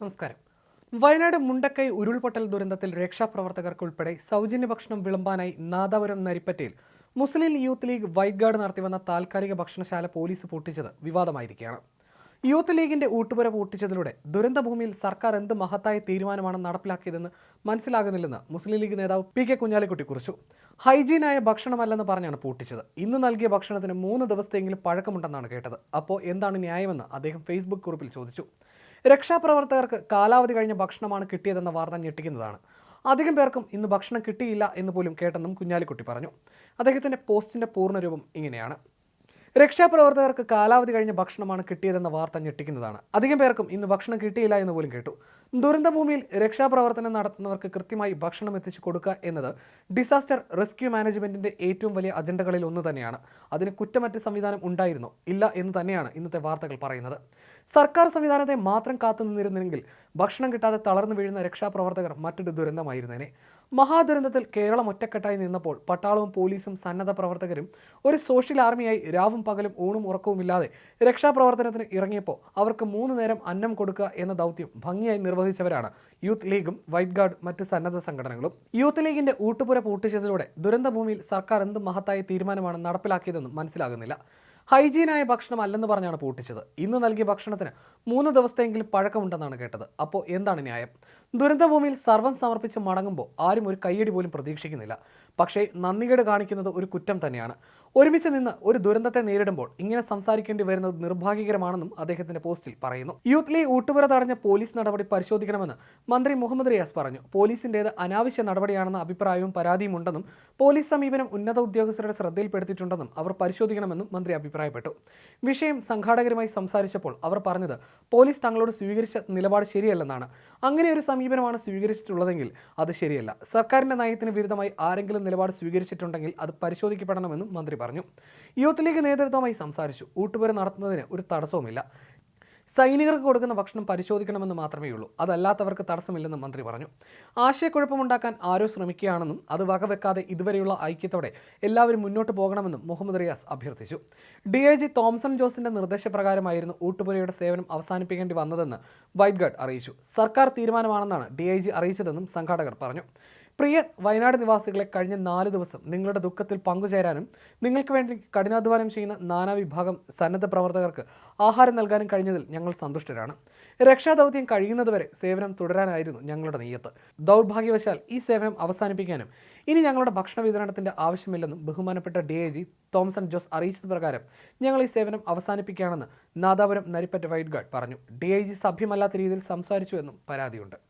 നമസ്കാരം. വയനാട് മുണ്ടക്കൈ ഉരുൾപൊട്ടൽ ദുരന്തത്തിൽ രക്ഷാപ്രവർത്തകർക്കുൾപ്പെടെ സൗജന്യ ഭക്ഷണം വിളമ്പാനായി Nadapuram നരിപ്പറ്റയിൽ Muslim Youth League White Guard നടത്തിവന്ന താൽക്കാലിക ഭക്ഷണശാല പോലീസ് പൊട്ടിച്ചത് വിവാദമായിരിക്കുകയാണ്. യൂത്ത് ലീഗിന്റെ ഊട്ടുപുര പൂട്ടിച്ചതിലൂടെ ദുരന്തഭൂമിയിൽ സർക്കാർ എന്ത് മഹത്തായ തീരുമാനമാണ് നടപ്പിലാക്കിയതെന്ന് മനസ്സിലാകുന്നില്ലെന്ന് മുസ്ലിം ലീഗ് നേതാവ് പി കെ കുഞ്ഞാലിക്കുട്ടി കുറിച്ചു. ഹൈജീനായ ഭക്ഷണമല്ലെന്ന് പറഞ്ഞാണ് പൂട്ടിച്ചത്. ഇന്ന് നൽകിയ ഭക്ഷണത്തിന് മൂന്ന് ദിവസത്തെങ്കിലും പഴക്കമുണ്ടെന്നാണ് കേട്ടത്. അപ്പോൾ എന്താണ് ന്യായമെന്ന് അദ്ദേഹം ഫേസ്ബുക്ക് കുറിപ്പിൽ ചോദിച്ചു. രക്ഷാപ്രവർത്തകർക്ക് കാലാവധി കഴിഞ്ഞ ഭക്ഷണമാണ് കിട്ടിയതെന്ന വാർത്ത ഞെട്ടിക്കുന്നതാണ്. അധികം പേർക്കും ഇന്ന് ഭക്ഷണം കിട്ടിയില്ല എന്ന് പോലും കേട്ടെന്നും കുഞ്ഞാലിക്കുട്ടി പറഞ്ഞു. അദ്ദേഹത്തിന്റെ പോസ്റ്റിന്റെ പൂർണരൂപം ഇങ്ങനെയാണ്. രക്ഷാപ്രവർത്തകർക്ക് കാലാവധി കഴിഞ്ഞ ഭക്ഷണമാണ് കിട്ടിയതെന്ന വാർത്ത ഞെട്ടിക്കുന്നതാണ്. അധികം പേർക്കും ഇന്ന് ഭക്ഷണം കിട്ടിയില്ല എന്ന് പോലും കേട്ടു. ദുരന്തഭൂമിയിൽ രക്ഷാപ്രവർത്തനം നടത്തുന്നവർക്ക് കൃത്യമായി ഭക്ഷണം എത്തിച്ചു കൊടുക്കുക എന്നത് ഡിസാസ്റ്റർ റെസ്ക്യൂ മാനേജ്മെന്റിന്റെ ഏറ്റവും വലിയ അജണ്ടകളിൽ ഒന്ന് തന്നെയാണ്. അതിന് കുറ്റമറ്റ സംവിധാനം ഉണ്ടായിരുന്നോ? ഇല്ല എന്ന് തന്നെയാണ് ഇന്നത്തെ വാർത്തകൾ പറയുന്നത്. സർക്കാർ സംവിധാനത്തെ മാത്രം കാത്തു നിന്നിരുന്നെങ്കിൽ ഭക്ഷണം കിട്ടാതെ തളർന്നു വീഴുന്ന രക്ഷാപ്രവർത്തകർ മറ്റൊരു ദുരന്തമായിരുന്നേനെ. മഹാദുരന്തത്തിൽ കേരളം ഒറ്റക്കെട്ടായി നിന്നപ്പോൾ പട്ടാളവും പോലീസും സന്നദ്ധ പ്രവർത്തകരും ഒരു സോഷ്യൽ ആർമിയായി രാവും പകലും ഊണും ഉറക്കവുമില്ലാതെ രക്ഷാപ്രവർത്തനത്തിന് ഇറങ്ങിയപ്പോൾ അവർക്ക് മൂന്ന് നേരം അന്നം കൊടുക്കുക എന്ന ദൗത്യം ഭംഗിയായി നിർവഹിച്ചവരാണ് യൂത്ത് ലീഗും വൈറ്റ് ഗാർഡ് മറ്റ് സന്നദ്ധ സംഘടനകളും. യൂത്ത് ലീഗിന്റെ ഊട്ടുപുര പൂട്ടിച്ചതിലൂടെ ദുരന്തഭൂമിയിൽ സർക്കാർ എന്ത് മഹത്തായ തീരുമാനമാണ് നടപ്പിലാക്കിയതെന്നും മനസ്സിലാകുന്നില്ല. ഹൈജീനായ ഭക്ഷണം അല്ലെന്ന് പറഞ്ഞാണ് പൂട്ടിച്ചത്. ഇന്ന് നൽകിയ ഭക്ഷണത്തിന് മൂന്ന് ദിവസത്തെങ്കിലും പഴക്കമുണ്ടെന്നാണ് കേട്ടത്. അപ്പോൾ എന്താണ് ന്യായം? ദുരന്തഭൂമിയിൽ സർവം സമർപ്പിച്ച് മടങ്ങുമ്പോൾ ആരും ഒരു കയ്യടി പോലും പ്രതീക്ഷിക്കുന്നില്ല. പക്ഷേ നന്ദികേട് കാണിക്കുന്നത് ഒരു കുറ്റം തന്നെയാണ്. ഒരുമിച്ച് നിന്ന് ഒരു ദുരന്തത്തെ നേരിടുമ്പോൾ ഇങ്ങനെ സംസാരിക്കേണ്ടി വരുന്നത് നിർഭാഗ്യകരമാണെന്നും അദ്ദേഹത്തിന്റെ പോസ്റ്റിൽ പറയുന്നു. യൂത്ത് ലീഗ് ഊട്ടുപുര തടഞ്ഞ പോലീസ് നടപടി പരിശോധിക്കണമെന്ന് മന്ത്രി മുഹമ്മദ് റിയാസ് പറഞ്ഞു. പോലീസിന്റേത് അനാവശ്യ നടപടിയാണെന്ന അഭിപ്രായവും പരാതിയും ഉണ്ടെന്നും പോലീസ് സമീപനം ഉന്നത ഉദ്യോഗസ്ഥരുടെ ശ്രദ്ധയിൽപ്പെടുത്തിയിട്ടുണ്ടെന്നും അവർ പരിശോധിക്കണമെന്നും മന്ത്രി അഭിപ്രായപ്പെട്ടു. വിഷയം സംഘാടകരുമായി സംസാരിച്ചപ്പോൾ അവർ പറഞ്ഞത് പോലീസ് തങ്ങളോട് സ്വീകരിച്ച നിലപാട് ശരിയല്ലെന്നാണ്. അങ്ങനെ ഒരു സമീപനമാണ് സ്വീകരിച്ചിട്ടുള്ളതെങ്കിൽ അത് ശരിയല്ല. സർക്കാരിന്റെ നയത്തിന് വിരുദ്ധമായി ആരെങ്കിലും നിലപാട് സ്വീകരിച്ചിട്ടുണ്ടെങ്കിൽ അത് പരിശോധിക്കപ്പെടണമെന്നും മന്ത്രി പറഞ്ഞു. യൂത്ത് ലീഗ് നേതൃത്വമായി സംസാരിച്ചു. ഊട്ടുപുര നടത്തുന്നതിന് ഒരു തടസ്സവുമില്ല. സൈനികർക്ക് കൊടുക്കുന്ന ഭക്ഷണം പരിശോധിക്കണമെന്ന് മാത്രമേ ഉള്ളൂ. അതല്ലാത്തവർക്ക് തടസ്സമില്ലെന്നും മന്ത്രി പറഞ്ഞു. ആശയക്കുഴപ്പമുണ്ടാക്കാൻ ആരോ ശ്രമിക്കുകയാണെന്നും അത് വകവെക്കാതെ ഇതുവരെയുള്ള ഐക്യത്തോടെ എല്ലാവരും മുന്നോട്ട് പോകണമെന്നും മുഹമ്മദ് റിയാസ് അഭ്യർത്ഥിച്ചു. ഡി ഐ ജി തോംസൺ ജോസിന്റെ നിർദ്ദേശപ്രകാരമായിരുന്നു ഊട്ടുപുരയുടെ സേവനം അവസാനിപ്പിക്കേണ്ടി വന്നതെന്ന് വൈറ്റ് ഗാർഡ് അറിയിച്ചു. സർക്കാർ തീരുമാനമാണെന്നാണ് ഡി ഐ ജി അറിയിച്ചതെന്നും സംഘാടകർ പറഞ്ഞു. പ്രിയ വയനാട് നിവാസികളെ കഴിഞ്ഞ നാല് ദിവസം നിങ്ങളുടെ ദുഃഖത്തിൽ പങ്കുചേരാനും നിങ്ങൾക്ക് വേണ്ടി കഠിനാധ്വാനം ചെയ്യുന്ന നാനാ വിഭാഗം സന്നദ്ധ പ്രവർത്തകർക്ക് ആഹാരം നൽകാനും കഴിഞ്ഞതിൽ ഞങ്ങൾ സന്തുഷ്ടരാണ്. രക്ഷാദൗത്യം കഴിയുന്നതുവരെ സേവനം തുടരാനായിരുന്നു ഞങ്ങളുടെ നെയ്യത്ത്. ദൗർഭാഗ്യവശാൽ ഈ സേവനം അവസാനിപ്പിക്കാനും ഇനി ഞങ്ങളുടെ ഭക്ഷണ വിതരണത്തിന്റെ ആവശ്യമില്ലെന്നും ബഹുമാനപ്പെട്ട D I G Thomson Jose അറിയിച്ചത് പ്രകാരം ഞങ്ങൾ ഈ സേവനം അവസാനിപ്പിക്കുകയാണെന്ന് നാദാപുരം നരിപ്പറ്റ വൈറ്റ് ഗാർഡ് പറഞ്ഞു. ഡി ഐ ജി സഭ്യമല്ലാത്ത രീതിയിൽ സംസാരിച്ചു എന്നും പരാതിയുണ്ട്.